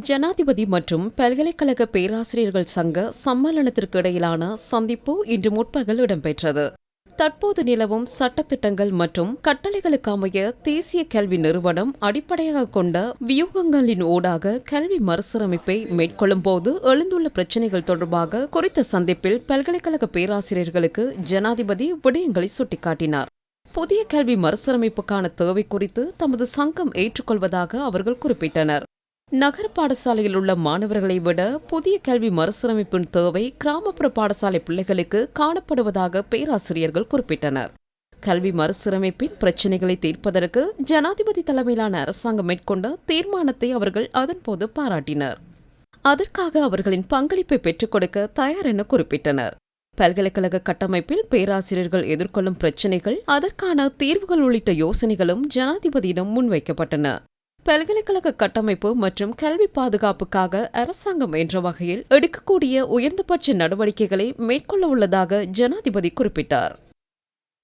ஜனாதிபதி மற்றும் பல்கலைக்கழக பேராசிரியர்கள் சங்க சம்மேளனத்திற்கு இடையிலான சந்திப்பு இன்று முற்பகல் இடம்பெற்றது. தற்போது நிலவும் சட்டத்திட்டங்கள் மற்றும் கட்டளைகளுக்கு அமைய தேசிய கல்வி நிறுவனம் அடிப்படையாக கொண்ட வியூகங்களின் ஊடாக கல்வி மறுசீரமைப்பை மேற்கொள்ளும் போது எழுந்துள்ள பிரச்சினைகள் தொடர்பாக குறித்த சந்திப்பில் பல்கலைக்கழக பேராசிரியர்களுக்கு ஜனாதிபதி விடயங்களை சுட்டிக்காட்டினார். புதிய கல்வி மறுசீரமைப்புக்கான தேவை குறித்து தமது சங்கம் ஏற்றுக்கொள்வதாக அவர்கள் குறிப்பிட்டனர். நகர பாடசாலையில் உள்ள மாணவர்களை விட புதிய கல்வி மறுசீரமைப்பின் தேவை கிராமப்புற பாடசாலை பிள்ளைகளுக்கு காணப்படுவதாக பேராசிரியர்கள் குறிப்பிட்டனர். கல்வி மறுசீரமைப்பின் பிரச்சினைகளை தீர்ப்பதற்கு ஜனாதிபதி தலைமையிலான அரசாங்கம் மேற்கொண்ட தீர்மானத்தை அவர்கள் அதன்போது பாராட்டினர். அதற்காக அவர்களின் பங்களிப்பை பெற்றுக் கொடுக்க தயார் என குறிப்பிட்டனர். பல்கலைக்கழக கட்டமைப்பில் பேராசிரியர்கள் எதிர்கொள்ளும் பிரச்சினைகள் அதற்கான தீர்வுகள் உள்ளிட்ட யோசனைகளும் ஜனாதிபதியிடம் முன்வைக்கப்பட்டன. பல்கலைக்கழக கட்டமைப்பு மற்றும் கல்வி பாதுகாப்புக்காக அரசாங்கம் என்ற வகையில் எடுக்கக்கூடிய உயர்ந்தபட்ச நடவடிக்கைகளை மேற்கொள்ள உள்ளதாக ஜனாதிபதி குறிப்பிட்டார்.